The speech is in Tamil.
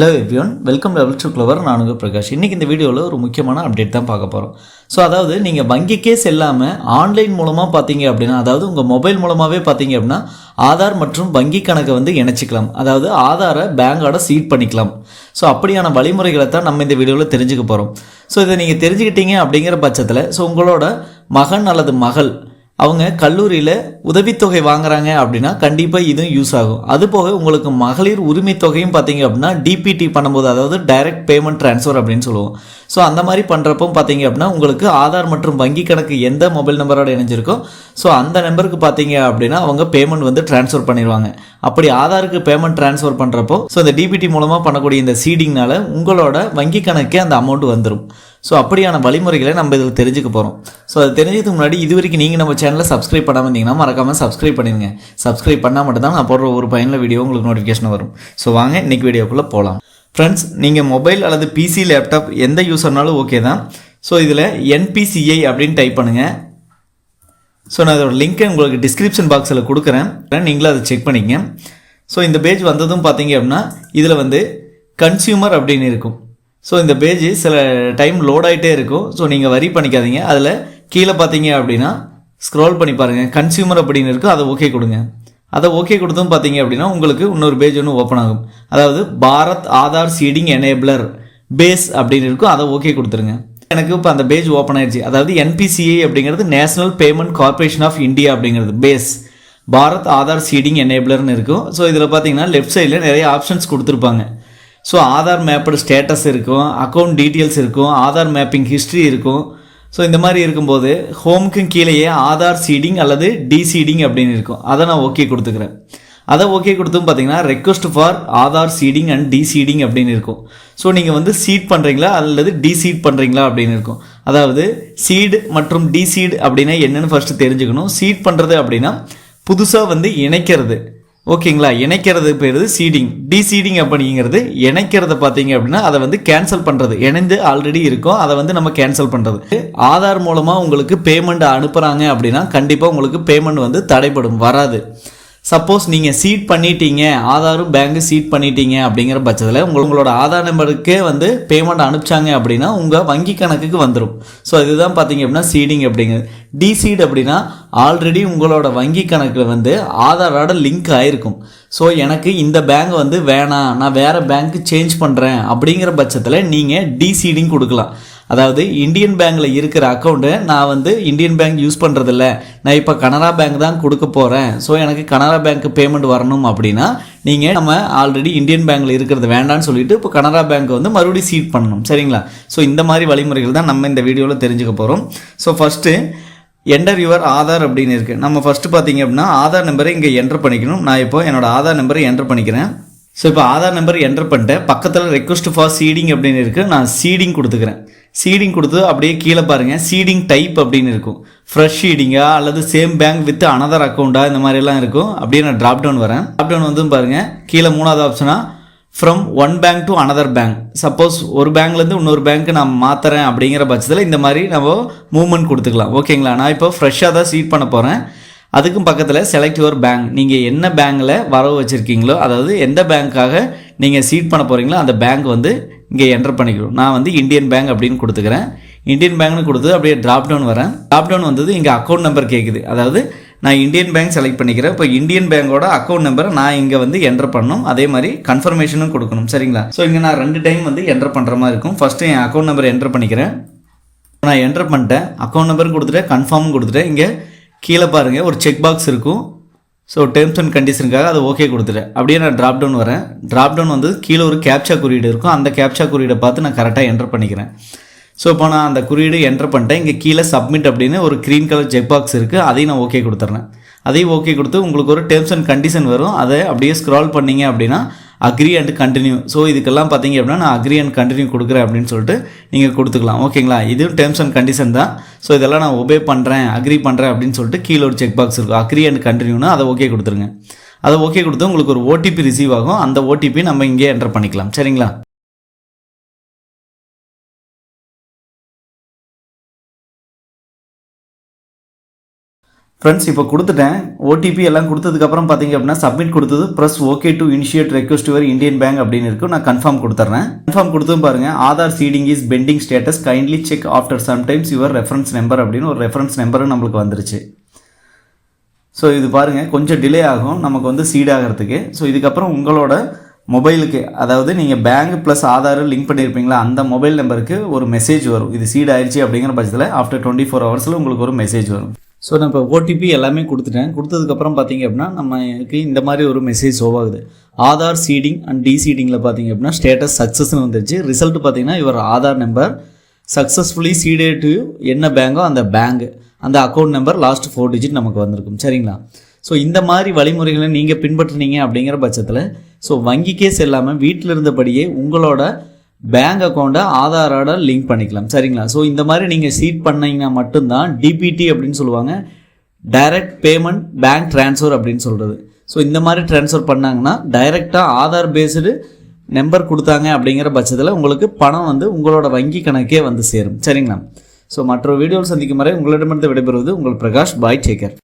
Hello everyone welcome level to clever நான் உங்கள் பிரகாஷ். இன்றைக்கி இந்த வீடியோவில் ஒரு முக்கியமான அப்டேட் தான் பார்க்க போகிறோம் ஸோ அதாவது நீங்கள் வங்கிக்கே செல்லாமல் ஆன்லைன் மூலமாக பார்த்தீங்க அப்படின்னா அதாவது உங்கள் மொபைல் மூலமாகவே பார்த்தீங்க அப்படின்னா ஆதார் மற்றும் வங்கி கணக்கை வந்து இணைச்சிக்கலாம். அதாவது ஆதாரை பேங்கோட சீட் பண்ணிக்கலாம். ஸோ அப்படியான வழிமுறைகளை தான் நம்ம இந்த வீடியோவில் தெரிஞ்சுக்க போகிறோம் ஸோ இதை நீங்கள் தெரிஞ்சுக்கிட்டீங்க அப்படிங்கிற பட்சத்தில் ஸோ உங்களோட மகன் அல்லது மகள் அவங்க கல்லூரியில் உதவித்தொகை வாங்குறாங்க அப்படின்னா கண்டிப்பாக இதுவும் யூஸ் ஆகும். அது போக உங்களுக்கு மகளிர் உரிமை தொகையும் பார்த்தீங்க அப்படின்னா டிபிடி பண்ணும்போது அதாவது டைரக்ட் பேமெண்ட் ட்ரான்ஸ்ஃபர் அப்படின்னு சொல்லுவோம். ஸோ அந்த மாதிரி பண்ணுறப்போ பார்த்தீங்க அப்படின்னா உங்களுக்கு ஆதார் மற்றும் வங்கி கணக்கு எந்த மொபைல் நம்பரோட இணைஞ்சிருக்கோ ஸோ அந்த நம்பருக்கு பார்த்தீங்க அப்படின்னா அவங்க பேமெண்ட் வந்து ட்ரான்ஸ்ஃபர் பண்ணிடுவாங்க அப்படி ஆதாருக்கு பேமெண்ட் ட்ரான்ஸ்ஃபர் பண்ணுறப்போ ஸோ இந்த டிபிடி மூலமாக பண்ணக்கூடிய இந்த சீடிங்னால உங்களோட வங்கி கணக்கே அந்த அமௌண்ட் வந்துடும் ஸோ அப்படியான வழிமுறைகளை நம்ம இதில் தெரிஞ்சுக்க போகிறோம் ஸோ அது தெரிஞ்சதுக்கு முன்னாடி இது வரைக்கும் நீங்கள் நம்ம சேனலை சப்ஸ்கிரைப் பண்ணாமல் இருந்தீங்கன்னா மறக்காமல் சப்ஸ்கிரைப் பண்ணிடுங்க சப்ஸ்கிரைப் பண்ணால் மட்டும்தான் நான் போடுற ஒரு பயனில் வீடியோ உங்களுக்கு நோட்டிஃபிகேஷன் வரும். ஸோ வாங்க இன்னைக்கு வீடியோக்குள்ளே போகலாம் ஃப்ரெண்ட்ஸ் நீங்கள் மொபைல் அல்லது பிசி லேப்டாப் எந்த யூஸர்னாலும் ஓகே தான். ஸோ இதில் என்பிசிஐ அப்படின்னு டைப் பண்ணுங்கள் ஸோ நான் இதோட லிங்க்கை உங்களுக்கு டிஸ்கிரிப்ஷன் பாக்ஸில் கொடுக்குறேன். நீங்களும் அதை செக் பண்ணிக்கங்க. ஸோ இந்த பேஜ் வந்ததும் பார்த்தீங்க அப்படின்னா இதில் வந்து கன்சியூமர் அப்படின்னு இருக்கும். ஸோ இந்த பேஜ் சில டைம் லோட் ஆகிட்டே இருக்கும். ஸோ நீங்கள் வரி பண்ணிக்காதீங்க. அதில் கீழே பார்த்தீங்க அப்படின்னா ஸ்க்ரோல் பண்ணி பாருங்கள் கன்சியூமர் அப்படின்னு இருக்கும். அதை ஓகே கொடுங்க. அதை ஓகே கொடுத்தும் பார்த்தீங்க அப்படின்னா உங்களுக்கு இன்னொரு பேஜ் ஒன்று ஓப்பன் ஆகும். அதாவது Bharat Aadhaar seeding enabler base அப்படின்னு இருக்கும். அதை ஓகே கொடுத்துருங்க. எனக்கு இப்போ அந்த பேஜ் ஓப்பன் ஆயிடுச்சு. அதாவது என்பிசிஐ அப்படிங்கிறது national payment corporation of India அப்படிங்கிறது பேஸ் பாரத் ஆதார் சீடிங் எனேபிளர்னு இருக்கும். ஸோ இதில் பார்த்தீங்கன்னா லெஃப்ட் சைடில் நிறைய ஆப்ஷன்ஸ் கொடுத்துருப்பாங்க. ஸோ ஆதார் மேப்போட ஸ்டேட்டஸ் இருக்கும். அக்கௌண்ட் டீட்டெயில்ஸ் இருக்கும். ஆதார் மேப்பிங் ஹிஸ்ட்ரி இருக்கும். ஸோ இந்த மாதிரி இருக்கும்போது ஹோமுக்கும் கீழேயே ஆதார் சீடிங் அல்லது டிசீடிங் அப்படின்னு இருக்கும். அதை நான் ஓகே கொடுத்துக்கிறேன். அதை ஓகே கொடுத்தும் பார்த்தீங்கன்னா request for Aadhaar seeding and deseeding அப்படின்னு இருக்கும். ஸோ நீங்கள் வந்து சீட் பண்ணுறீங்களா அல்லது டிசீட் பண்ணுறீங்களா அப்படின்னு இருக்கும். அதாவது சீடு மற்றும் டிசீடு அப்படின்னா என்னென்னு ஃபஸ்ட்டு தெரிஞ்சுக்கணும். சீட் பண்ணுறது அப்படின்னா புதுசாக வந்து இணைக்கிறது. ஓகேங்களா? இணைக்கிறது பேர் சீடிங் டிசீடிங் அப்படிங்கிறது இணைக்கிறத பார்த்தீங்க அப்படின்னா அதை வந்து கேன்சல் பண்ணுறது இணைந்து ஆல்ரெடி இருக்கும். அதை வந்து நம்ம கேன்சல் பண்ணுறது ஆதார் மூலமாக உங்களுக்கு பேமெண்ட் அனுப்புகிறாங்க அப்படின்னா கண்டிப்பாக உங்களுக்கு பேமெண்ட் வந்து தடைப்படும் வராது. சப்போஸ் நீங்கள் சீட் பண்ணிட்டீங்க ஆதாரும் பேங்க்கு சீட் பண்ணிட்டீங்க அப்படிங்கிற பட்சத்தில் உங்கள் உங்களோட ஆதார் நம்பருக்கே வந்து பேமெண்ட் அனுப்பிச்சாங்க அப்படின்னா உங்கள் வங்கி கணக்குக்கு வந்துடும் ஸோ இதுதான் பார்த்தீங்க அப்படின்னா சீடிங் அப்படிங்கிறது. டிசீட் அப்படின்னா ஆல்ரெடி உங்களோட வங்கி கணக்கில் வந்து ஆதாரோட லிங்க் ஆகிருக்கும் ஸோ எனக்கு இந்த பேங்க் வந்து வேணாம் நான் வேறு பேங்க்கு சேஞ்ச் பண்ணுறேன் அப்படிங்கிற பட்சத்தில் நீங்கள் டிசீடிங் கொடுக்கலாம். அதாவது இந்தியன் பேங்க்கில் இருக்கிற அக்கௌண்ட்டை நான் வந்து இந்தியன் பேங்க் யூஸ் பண்ணுறதில்ல நான் இப்போ கனரா பேங்க் தான் கொடுக்க போகிறேன் ஸோ எனக்கு கனரா பேங்க் பேமெண்ட் வரணும் அப்படின்னா நீங்கள் நம்ம ஆல்ரெடி இந்தியன் பேங்க்கில் இருக்கிறது வேண்டாம்னு சொல்லிட்டு இப்போ கனரா பேங்க் வந்து மறுபடியும் சீட் பண்ணணும். சரிங்களா? ஸோ இந்த மாதிரி வழிமுறைகள் தான் நம்ம இந்த வீடியோவில் தெரிஞ்சுக்க போகிறோம் so first enter your Aadhaar அப்படின்னு இருக்குது நம்ம ஃபஸ்ட்டு பார்த்தீங்க அப்படின்னா ஆதார் நம்பரை இங்கே என்டர் பண்ணிக்கணும். நான் இப்போ என்னோடய ஆதார் நம்பரை என்டர் பண்ணிக்கிறேன். ஸோ இப்போ ஆதார் நம்பர் என்டர் பண்ணிட்டேன் பக்கத்தில் ரெக்வஸ்ட் ஃபார் சீடிங் அப்படின்னு இருக்குது நான் சீடிங் கொடுத்துக்கிறேன். சீடிங் கொடுத்து அப்படியே கீழே பாருங்கள் சீடிங் டைப் அப்படின்னு இருக்கும். ஃப்ரெஷ் சீடிங்கா அல்லது சேம் பேங்க் வித் அனதர் அக்கௌண்ட்டா இந்த மாதிரிலாம் இருக்கும். அப்படியே நான் ட்ராப் டவுன் வரேன். ட்ராப் டவுன் வந்து பாருங்கள் கீழே மூணாவது ஆப்ஷனாக from one bank to another bank suppose ஒரு பேங்க்லேருந்து இன்னொரு பேங்க்கு நான் மாற்றுறேன் அப்படிங்கிற பட்சத்தில் இந்த மாதிரி நம்ம மூவ்மெண்ட் கொடுத்துக்கலாம். ஓகேங்களா நான் இப்போ ஃப்ரெஷ்ஷாக தான் சீட் பண்ண போகிறேன் அதுக்கும் பக்கத்தில் செலக்ட் யுவர் பேங்க் நீங்கள் என்ன பேங்க்கில் வரவு வச்சுருக்கீங்களோ அதாவது எந்த பேங்க்காக நீங்கள் சீட் பண்ண போகிறீங்களோ அந்த பேங்க் வந்து இங்கே என்டர் பண்ணிக்கணும் நான் வந்து இந்தியன் பேங்க் அப்படின்னு கொடுத்துக்கிறேன். இந்தியன் பேங்க்னு கொடுத்து அப்படியே ட்ராப் டவுன் வரேன். ட்ராப் டவுன் வந்தது இங்கே அக்கௌண்ட் நம்பர் கேட்குது அதாவது நான் இந்தியன் பேங்க் செலக்ட் பண்ணிக்கிறேன். இப்போ இந்தியன் பேங்கோட அக்கௌண்ட் நம்பரை நான் இங்கே வந்து என்டர் பண்ணணும். அதே மாதிரி கன்ஃபர்மேஷனும் கொடுக்கணும். சரிங்களா? ஸோ இங்கே நான் ரெண்டு டைம் வந்து என்டர் பண்ணுற மாதிரி இருக்கும். ஃபஸ்ட்டு என் அக்கௌண்ட் நம்பர் என்டர் பண்ணிக்கிறேன். நான் என்டர் பண்ணிட்டேன். அக்கௌண்ட் நம்பரும் கொடுத்துட்டேன். கன்ஃபார்மும் கொடுத்துட்டேன். இங்கே கீழே பாருங்கள் ஒரு செக் பாக்ஸ் இருக்கும். ஸோ டேர்ம்ஸ் அண்ட் கண்டிஷனுக்காக அதை ஓகே கொடுத்துட்டேன். அப்படியே நான் ட்ராப் டவுன் வரேன். ட்ராப் டவுன் வந்து கீழே ஒரு கேப்சா குறியீடு இருக்கும். அந்த கேப்சா குறியீடை பார்த்து நான் கரெக்டாக என்டர் பண்ணிக்கிறேன். ஸோ இப்போ நான் அந்த குறியீடு என்டர் பண்ணிட்டேன். இங்கே கீழே சப்மிட் அப்படின்னு ஒரு க்ரீன் கலர் செக் பாக்ஸ் இருக்குது அதையும் நான் ஓகே கொடுத்துட்றேன் அதையும் ஓகே கொடுத்து உங்களுக்கு ஒரு டேர்ம்ஸ் அண்ட் கண்டிஷன் வரும். அதை அப்படியே ஸ்க்ரால் பண்ணீங்க அப்படின்னா அக்ரி அண்ட் கண்டினியூ ஸோ இதுக்கெல்லாம் பார்த்தீங்க அப்படின்னா நான் அக்ரி அண்ட் கண்டினியூ கொடுக்குறேன் அப்படின்னு சொல்லிட்டு நீங்கள் கொடுத்துக்கலாம். ஓகேங்களா இதுவும் டேர்ம்ஸ் அண்ட் கண்டிஷன் தான். ஸோ இதெல்லாம் நான் ஒபே பண்ணுறேன் அக்ரி பண்ணுறேன் அப்படின்னு சொல்லிட்டு கீழே ஒரு செக் பாக்ஸ் இருக்கும் அக்ரி அண்ட் கண்டினியூனா அதை ஓகே கொடுத்துருங்க. அதை ஓகே கொடுத்து உங்களுக்கு ஒரு ஓடிபி ரிசீவ் ஆகும். அந்த ஓடிபி நம்ம இங்கே என்டர் பண்ணிக்கலாம். சரிங்களா? ஃப்ரெண்ட்ஸ் இப்போ கொடுத்துட்டேன். ஓடிபி எல்லாம் கொடுத்ததுக்கப்புறம் பார்த்தீங்க அப்படின்னா சப்மிட் கொடுத்தது please okay to initiate request your Indian bank அப்படின்னு இருக்கும் நான் கன்ஃபார்ம் கொடுத்துட்றேன் கன்ஃபார்ம் கொடுத்தும் பாருங்க. Aadhaar seeding is pending status kindly check after sometimes your reference number அப்படின்னு ஒரு ரெஃபரன்ஸ் நம்பரும் நம்மளுக்கு வந்துருச்சு. ஸோ இது பாருங்கள் கொஞ்சம் டிலே ஆகும். நமக்கு வந்து சீட் ஆகிறதுக்கு. ஸோ இதுக்கப்புறம் உங்களோட மொபைலுக்கு அதாவது நீங்கள் பேங்க் ப்ளஸ் ஆதார் லிங்க் பண்ணியிருப்பீங்களா அந்த மொபைல் நம்பருக்கு ஒரு மெசேஜ் வரும். இது சீட் ஆயிடுச்சு அப்படிங்கிற பட்சத்தில் ஆஃப்டர் டுவெண்ட்டி ஃபோர் ஹவர்ஸில் உங்களுக்கு ஒரு மெசேஜ் வரும். ஸோ நான் இப்போ ஓடிபி எல்லாமே கொடுத்துட்டேன். கொடுத்ததுக்கப்புறம் பார்த்தீங்க அப்படின்னா நமக்கு இந்த மாதிரி ஒரு மெசேஜ் ஷோ ஆகுது. ஆதார் சீடிங் அண்ட் டிசீடிங்கில் பார்த்தீங்க அப்படின்னா ஸ்டேட்டஸ் சக்ஸஸ்னு வந்துருச்சு. ரிசல்ட் பார்த்தீங்கன்னா இவர் ஆதார் நம்பர் சக்ஸஸ்ஃபுல்லி சீடட் என்ன பேங்கோ அந்த பேங்க் அந்த account number last four digit நமக்கு வந்திருக்கும். சரிங்களா? ஸோ இந்த மாதிரி வழிமுறைகளை நீங்கள் பின்பற்றுனீங்க அப்படிங்கிற பட்சத்தில் ஸோ வங்கிக்கே செல்லாமல் வீட்டில் இருந்தபடியே உங்களோட பேங்க் அக்கௌண்ட்டை ஆதாரோட லிங்க் பண்ணிக்கலாம். சரிங்களா? ஸோ இந்த மாதிரி நீங்கள் சீட் பண்ணீங்கன்னா மட்டும்தான் டிபிடி அப்படின்னு சொல்லுவாங்க. டைரக்ட் பேமெண்ட் பேங்க் ட்ரான்ஸ்ஃபர் அப்படின்னு சொல்கிறது ஸோ இந்த மாதிரி ட்ரான்ஸ்ஃபர் பண்ணாங்கன்னா டைரெக்டாக ஆதார் பேஸ்டு நம்பர் கொடுத்தாங்க அப்படிங்கிற பட்சத்தில் உங்களுக்கு பணம் வந்து உங்களோட வங்கி கணக்கே வந்து சேரும். சரிங்களா? ஸோ மற்றொரு வீடியோவில் சந்திக்கும் வரை உங்களிடமிருந்து விடைபெறுவது உங்கள் பிரகாஷ். பாய் டேக்கர்